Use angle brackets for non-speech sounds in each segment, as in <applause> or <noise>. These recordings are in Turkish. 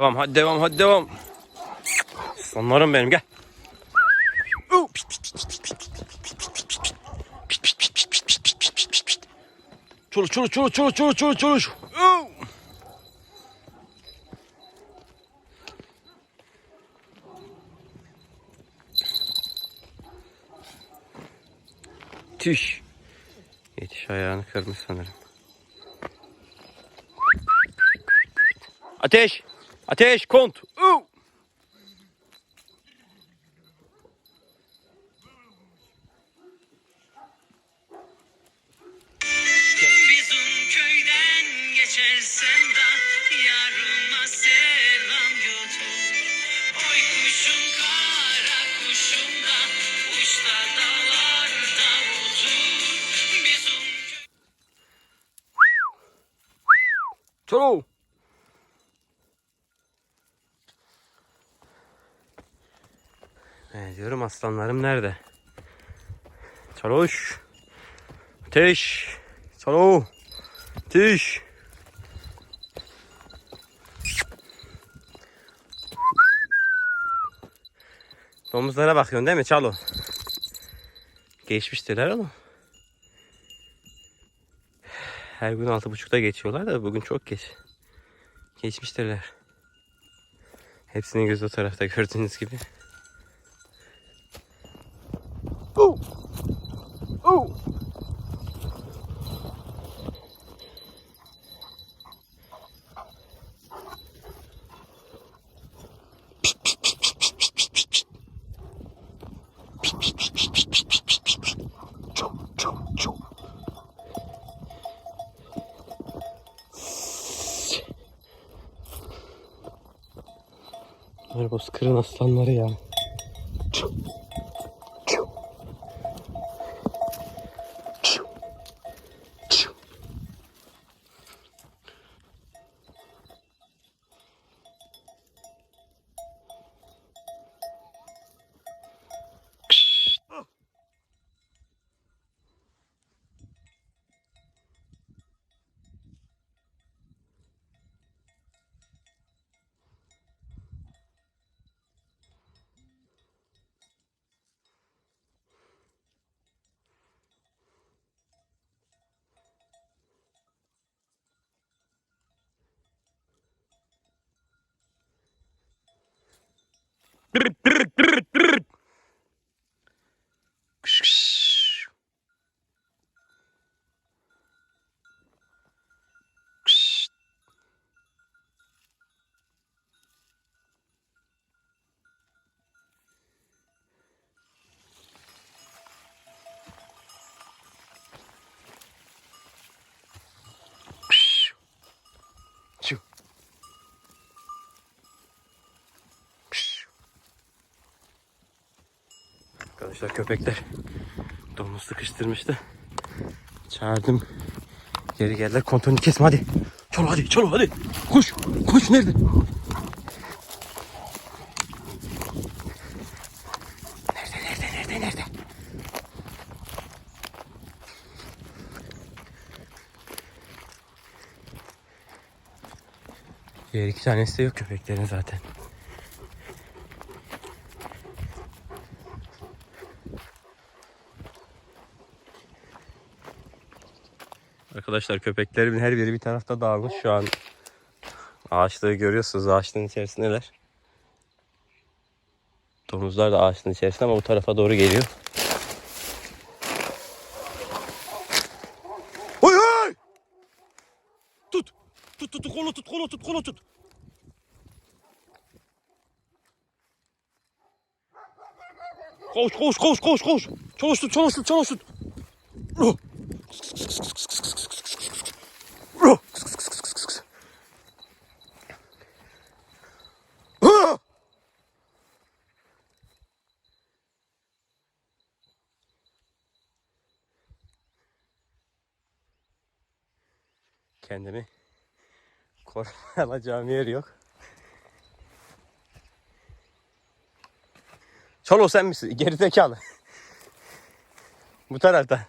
Devam hadi devam hadi devam. Sonlarım benim gel. Çoluş çoluş çoluş çoluş çoluş çoluş çoluş. Tüş. Yetiş ayağını kırmış sanırım. Ateş! Ateş! Kont! Ne diyorum aslanlarım nerede? Çaloş! Ateş! Çalo! Ateş! Domuzlara bakıyorsun değil mi Çalo? Geçmiştirler ama. Her gün altı buçukta geçiyorlar da bugün çok geç. Geçmiştirler. Hepsinin gözü o tarafta gördüğünüz gibi. Oh! Oh! Bunlar bozkırın aslanları ya. Şu. Brr, brr. Arkadaşlar köpekler domuz sıkıştırmıştı. Çağırdım. Geri geldiler kontrolünü kesme hadi. Çolo hadi çolo hadi. Koş. Koş nerede? Nerede nerede nerede nerede? Diğer iki tanesi de yok köpeklerin zaten. Arkadaşlar köpeklerimin her biri bir tarafta dağılmış şu an. Ağaçlığı görüyorsunuz ağaçlığın içerisindeler. Domuzlar da ağaçlığın içerisinde ama bu tarafa doğru geliyor. Oy oy! Tut! Tut tut kolu tut kolu tut kolu tut. Koş koş koş koş koş. Çalış tut çalış tut çalış tut. Oh. Oh. Kendimi korumaya <laughs> alacağım yer yok. Çolo sen misin? <laughs> Gerizekalı. Bu tarafta.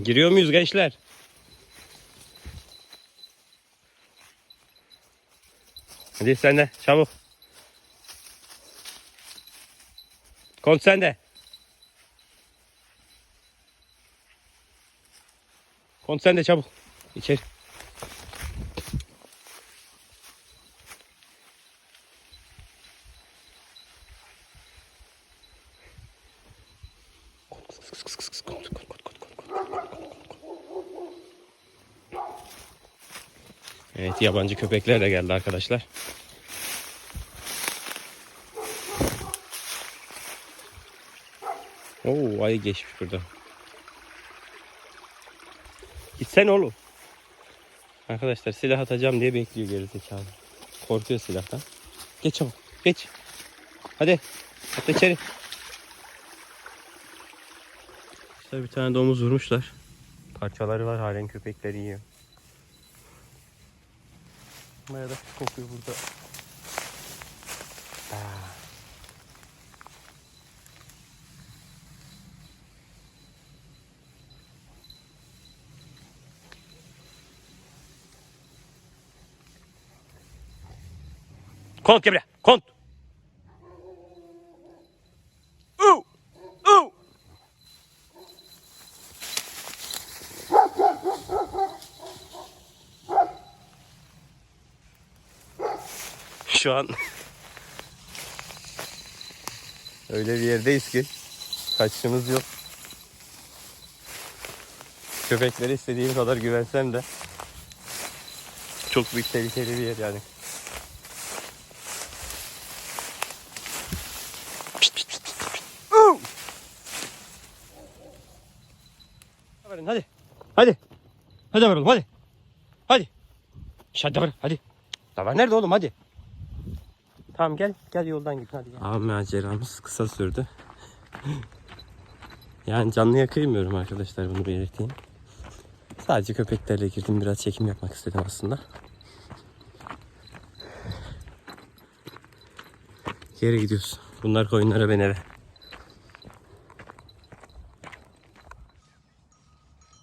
Giriyor muyuz gençler? Hadi sen de çabuk. Kont sen de. Kont sen de çabuk. İçeri. Evet yabancı köpekler de geldi arkadaşlar. Oo ayı geçmiş burada. Gitsen oğlum. Arkadaşlar silah atacağım diye bekliyor gerizekalı. Korkuyor silahtan. Geç çabuk. Geç. Hadi. Atla içeri. İşte bir tane domuz vurmuşlar. Parçaları var halen köpekleri yiyor. Bayağı da kokuyor burada. Kont gel. Kont. Şu an öyle bir yerdeyiz ki kaçışımız yok. Köpeklere istediğim kadar güvensem de çok büyük tehlikeli bir yer yani. Verin, Hadi. Hadi. Hadi varalım hadi. Hadi. Hadi var hadi. Davar nerede oğlum hadi. Tamam gel gel yoldan git hadi gel. Abi maceramız kısa sürdü. yani canlıya kıymıyorum arkadaşlar bunu belirteyim. Sadece köpeklerle girdim biraz çekim yapmak istedim aslında. Geri gidiyoruz. Bunlar koyunlara ben eve.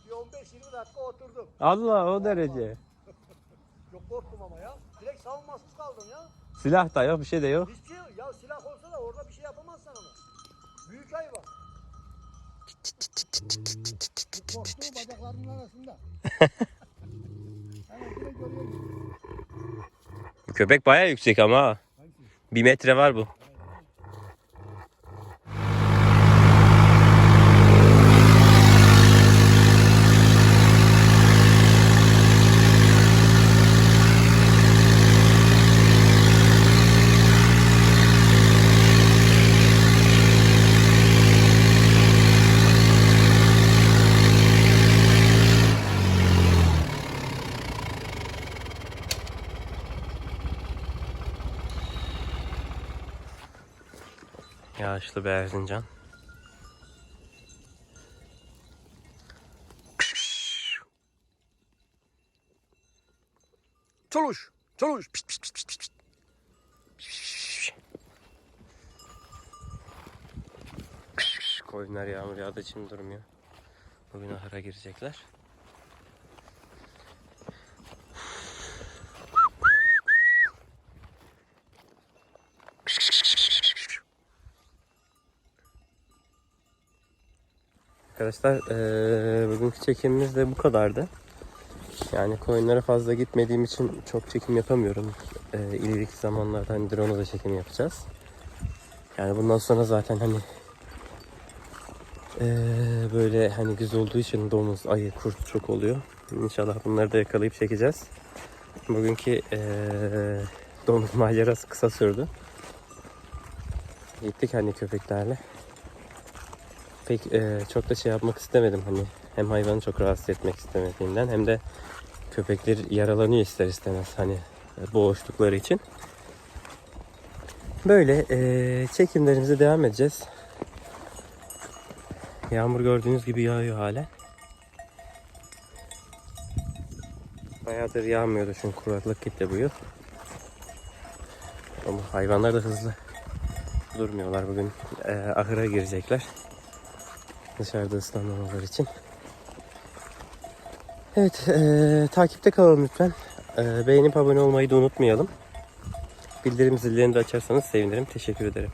Bir 15-20 dakika oturdum. Allah o derece. Çok korktum ama ya. Direkt savunmasız kaldım ya. Silah da yok bir şey de yok. Şey yok. Ya silah olsa da orada bir şey yapamazsan ama. Büyük hayvan. Korktuğu bacaklarının arasında. <laughs> Hemen direkt görüyorum. Köpek bayağı yüksek ama ha. Bir metre var bu. Yağışlı bir Erzincan. Çoluş, çoluş. Pişt, pişt, pişt, pişt. Koyunlar yağmur yağdığı için durmuyor. Bugün ahıra girecekler. Arkadaşlar eee bugünkü çekimimiz de bu kadardı. Yani koyunlara fazla gitmediğim için çok çekim yapamıyorum. Eee ileriki zamanlarda hani drone'la da çekim yapacağız. Yani bundan sonra zaten hani eee, böyle hani güz olduğu için domuz, ayı, kurt çok oluyor. İnşallah bunları da yakalayıp çekeceğiz. Bugünkü eee domuz <laughs> macerası kısa sürdü. Gittik hani köpeklerle pek e, çok da şey yapmak istemedim hani hem hayvanı çok rahatsız etmek istemediğimden hem de köpekler yaralanıyor ister istemez hani e, boğuştukları için. Böyle e, çekimlerimize devam edeceğiz. Yağmur gördüğünüz gibi yağıyor hala. Bayağıdır yağmıyordu çünkü kuraklık gitti bu yıl. Ama hayvanlar da hızlı durmuyorlar bugün. E, ahıra girecekler. Dışarıda ıslanmamalar için. Evet, e, takipte kalalım lütfen. E, beğenip abone olmayı da unutmayalım. Bildirim zillerini de açarsanız sevinirim. Teşekkür ederim.